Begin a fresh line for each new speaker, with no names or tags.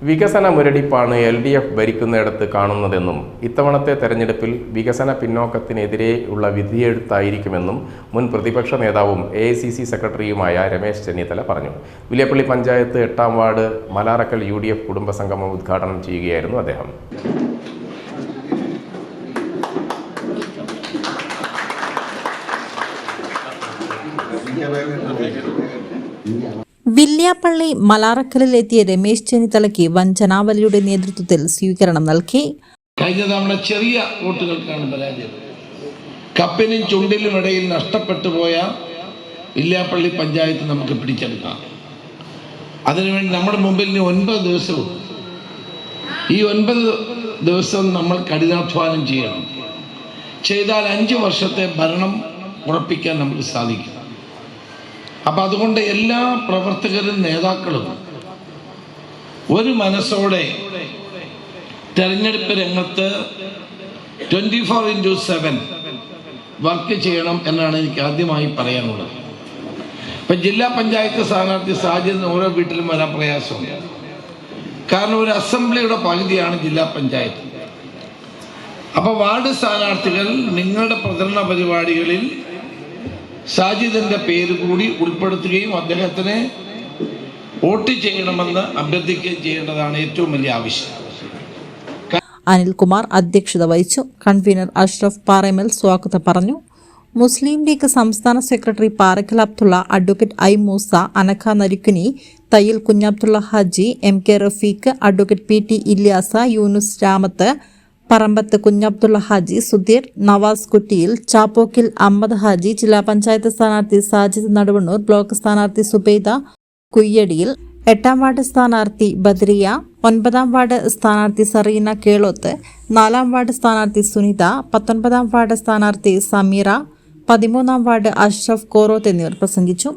വികസന മുരടിപ്പാണ് L D F ഭരിക്കുന്നിടത്ത് കാണുന്നതെന്നും ഇത്തവണത്തെ തെരഞ്ഞെടുപ്പിൽ വികസന പിന്നോക്കത്തിനെതിരെയുള്ള വിധിയെഴുത്തായിരിക്കുമെന്നും മുൻ പ്രതിപക്ഷ നേതാവും എ സെക്രട്ടറിയുമായ രമേശ് ചെന്നിത്തല പറഞ്ഞു. വില്യപ്പള്ളി പഞ്ചായത്ത് എട്ടാം ward Malarakkal U D F കുടുംബസംഗമം ഉദ്ഘാടനം ചെയ്യുകയായിരുന്നു അദ്ദേഹം.
വില്യാപ്പള്ളി മലാറക്കലിലെത്തിയ രമേശ് ചെന്നിത്തലയ്ക്ക് വഞ്ചനാവലിയുടെ നേതൃത്വത്തിൽ സ്വീകരണം നൽകി.
കഴിഞ്ഞ തവണ ചെറിയ വോട്ടുകൾക്കാണ് പരാജയം. കപ്പിനും ചുണ്ടിലും ഇടയിൽ നഷ്ടപ്പെട്ടു പോയ വില്യാപ്പള്ളി പഞ്ചായത്ത് നമുക്ക് പിടിച്ചെടുക്കാം. അതിനുവേണ്ടി നമ്മുടെ മുമ്പിൽ ഇനി ഒൻപത് ദിവസവും ഈ ഒൻപത് ദിവസം നമ്മൾ കഠിനാധ്വാനം ചെയ്യണം. ചെയ്താൽ അഞ്ച് വർഷത്തെ ഭരണം ഉറപ്പിക്കാൻ നമുക്ക് സാധിക്കും. അപ്പം അതുകൊണ്ട് എല്ലാ പ്രവർത്തകരും നേതാക്കളും ഒരു മനസ്സോടെ തെരഞ്ഞെടുപ്പ് രംഗത്ത് twenty four into seven work ചെയ്യണം എന്നാണ് എനിക്ക് ആദ്യമായി പറയാനുള്ളത്. ഇപ്പം ജില്ലാ പഞ്ചായത്ത് സ്ഥാനാർത്ഥി സാഹചര്യം ഓരോ വീട്ടിലും വരാൻ പ്രയാസമുണ്ട്. കാരണം ഒരു അസംബ്ലിയുടെ പകുതിയാണ് ജില്ലാ പഞ്ചായത്ത്. അപ്പോൾ വാർഡ് സ്ഥാനാർത്ഥികൾ നിങ്ങളുടെ പ്രചരണ പരിപാടികളിൽ സാജിദിന്റെ പേര് കൂടി ഉൾപ്പെടുത്തുകയും അദ്ദേഹത്തിന് വോട്ട് ചെയ്യണമെന്ന് അഭ്യർത്ഥിക്കുകയും ചെയ്യേണ്ടതാണ് ഏറ്റവും വലിയ ആവശ്യം.
അനിൽകുമാർ അധ്യക്ഷത വഹിച്ചു. കൺവീനർ അഷ്റഫ് പാറേമൽ സ്വാഗതം പറഞ്ഞു. മുസ്ലിം ലീഗ് സംസ്ഥാന secretary Parakkal Abdulla advocate I Moosa Anakha Narikkuni Thayyal Kunhabdulla Haji M K Rafeeq advocate P T Ilyas Yunus Ramath Parambath Kunhabdulla Haji Sudheer Navas Kuttiyil Chappokkil Ahammed Haji ജില്ലാ പഞ്ചായത്ത് സ്ഥാനാർത്ഥി സാജിദ് നടുവണ്ണൂർ ബ്ലോക്ക് സ്ഥാനാർത്ഥി സുബൈദ കുയ്യടിയിൽ എട്ടാം ward സ്ഥാനാർത്ഥി ബദ്രിയ ഒൻപതാം ward സ്ഥാനാർത്ഥി സറീന കേളോത്ത് നാലാം ward സ്ഥാനാർത്ഥി സുനിത പത്തൊൻപതാം വാർഡ് സ്ഥാനാർത്ഥി സമീറ പതിമൂന്നാം വാർഡ് അഷ്റഫ് കോറോത്ത് എന്നിവർ പ്രസംഗിച്ചു.